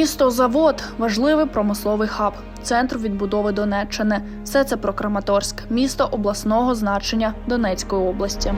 Місто Завод важливий промисловий хаб, центр відбудови Донеччини. Все це про Краматорськ, місто обласного значення Донецької області.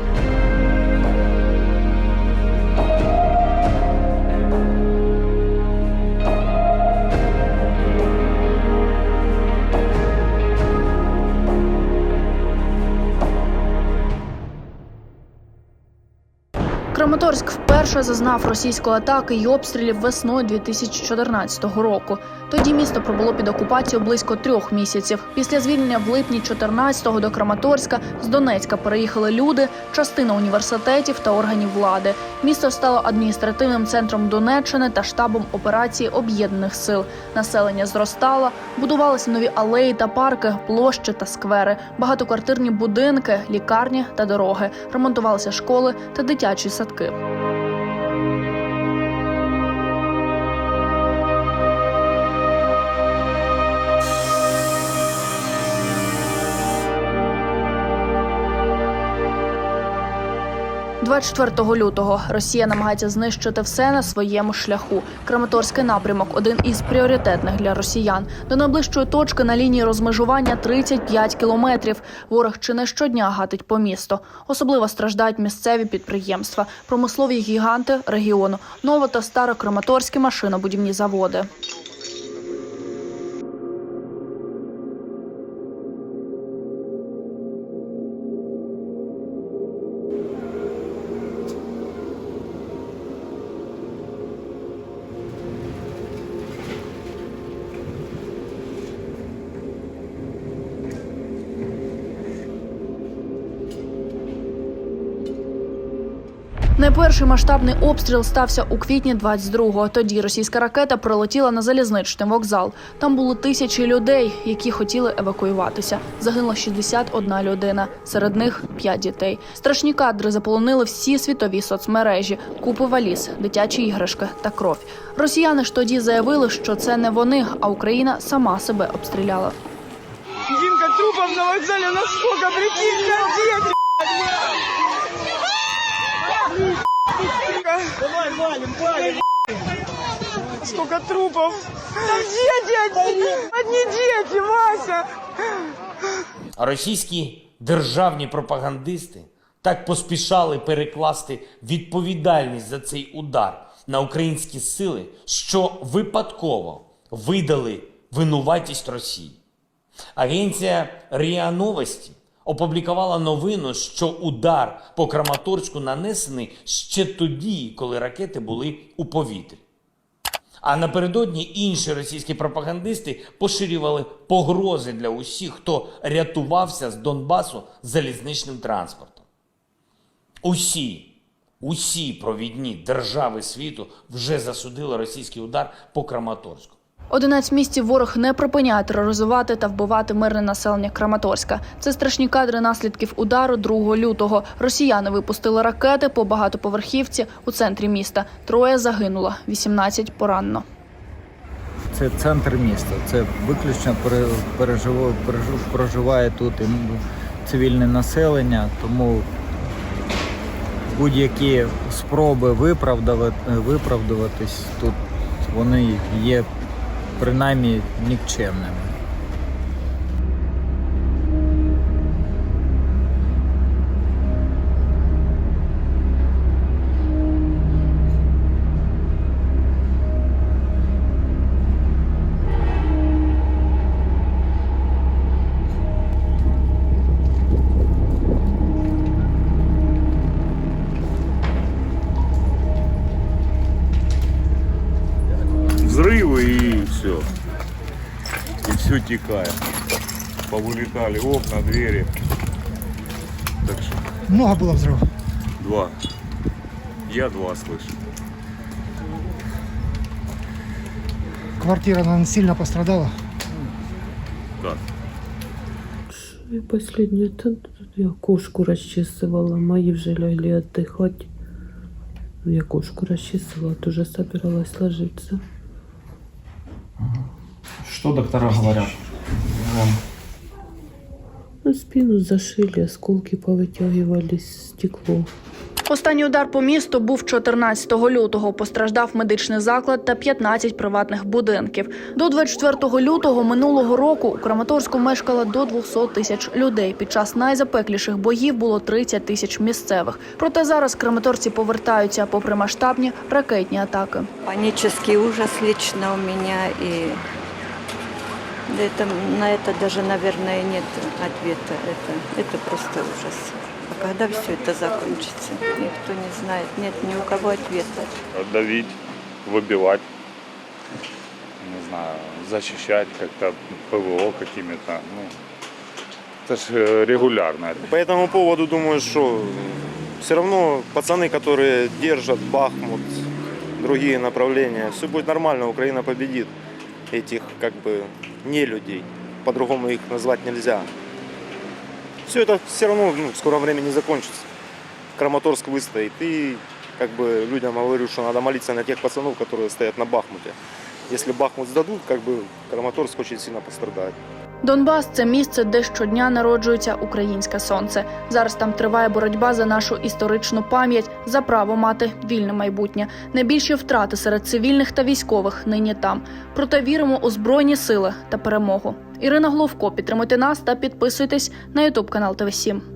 Вперше зазнав російської атаки й обстрілів весною 2014 року. Тоді місто пробуло під окупацією близько трьох місяців. Після звільнення в липні 14-го до Краматорська з Донецька переїхали люди, частина університетів та органів влади. Місто стало адміністративним центром Донеччини та штабом операції об'єднаних сил. Населення зростало, будувалися нові алеї та парки, площі та сквери, багатоквартирні будинки, лікарні та дороги, ремонтувалися школи та дитячі садки. – 24 лютого Росія намагається знищити все на своєму шляху. Краматорський напрямок один із пріоритетних для росіян. До найближчої точки на лінії розмежування 35 кілометрів. Ворог чи не щодня гатить по місту. Особливо страждають місцеві підприємства, промислові гіганти регіону, ново та старокраматорські машинобудівні заводи. Найперший масштабний обстріл стався у квітні 22-го. Тоді російська ракета прилетіла на залізничний вокзал. Там були тисячі людей, які хотіли евакуюватися. Загинула 61 людина. Серед них 5 дітей. Страшні кадри заполонили всі світові соцмережі, купи валіз, дитячі іграшки та кров. Росіяни ж тоді заявили, що це не вони, а Україна сама себе обстріляла. Димка, трупов на вокзале у нас прикинь. Давай, валим, валим. Сколько трупов. Там дети одни, одни дети, Вася. Російські державні пропагандисти так поспішали перекласти відповідальність за цей удар на українські сили, що випадково видали винуватість Росії. Агенція РІА Новості опублікувала новину, що удар по Краматорську нанесений ще тоді, коли ракети були у повітрі. А напередодні інші російські пропагандисти поширювали погрози для усіх, хто рятувався з Донбасу залізничним транспортом. Усі, усі провідні держави світу вже засудили російський удар по Краматорську. 11 місяців ворог не припиняє тероризувати та вбивати мирне населення Краматорська. Це страшні кадри наслідків удару 2 лютого. Росіяни випустили ракети по багатоповерхівці у центрі міста. Троє загинуло, 18 поранено. Це центр міста. Це виключно проживає тут цивільне населення, тому будь-які спроби виправдувати, виправдуватись тут вони є принаймні нікчемними. Текает. Повылетали окна, двери. Так что Много было взрывов. два. Я два слышу. Квартира, наверное, сильно пострадала. Да. Я последнюю тут я кошку расчесывала, мои вже лягли отдыхать. Я кошку расчесывала, тоже собиралась ложиться. Что доктора говорят? На спину зашили, осколки повытягивались, стекло. Останній удар по місту був 14 лютого. Постраждав медичний заклад та 15 приватних будинків. До 24 лютого минулого року у Краматорську мешкало до 200 тисяч людей. Під час найзапекліших боїв було 30 тисяч місцевих. Проте зараз краматорці повертаються попри масштабні ракетні атаки. Панический ужас лично у меня и да это, на это даже, наверное, нет ответа. Это, это просто ужас. А когда все это закончится, никто не знает, нет ни у кого ответа. Давить, выбивать, не знаю, защищать как-то ПВО какими-то. Ну, это же регулярно. По этому поводу думаю, что все равно пацаны, которые держат Бахмут, другие направления, все будет нормально, Украина победит этих как бы не людей. По-другому их назвать нельзя. Все это все равно ну, в скором времени закончится. Краматорск выстоит. И как бы людям говорю, что надо молиться на тех пацанов, которые стоят на Бахмуте. Если Бахмут сдадут, как бы Краматорск очень сильно пострадает. Донбас це місце, де щодня народжується українське сонце. Зараз там триває боротьба за нашу історичну пам'ять, за право мати вільне майбутнє. Найбільші втрати серед цивільних та військових нині там. Проте віримо у збройні сили та перемогу. Ірина Головко, підтримуйте нас та підписуйтесь на Ютуб канал ТВ 7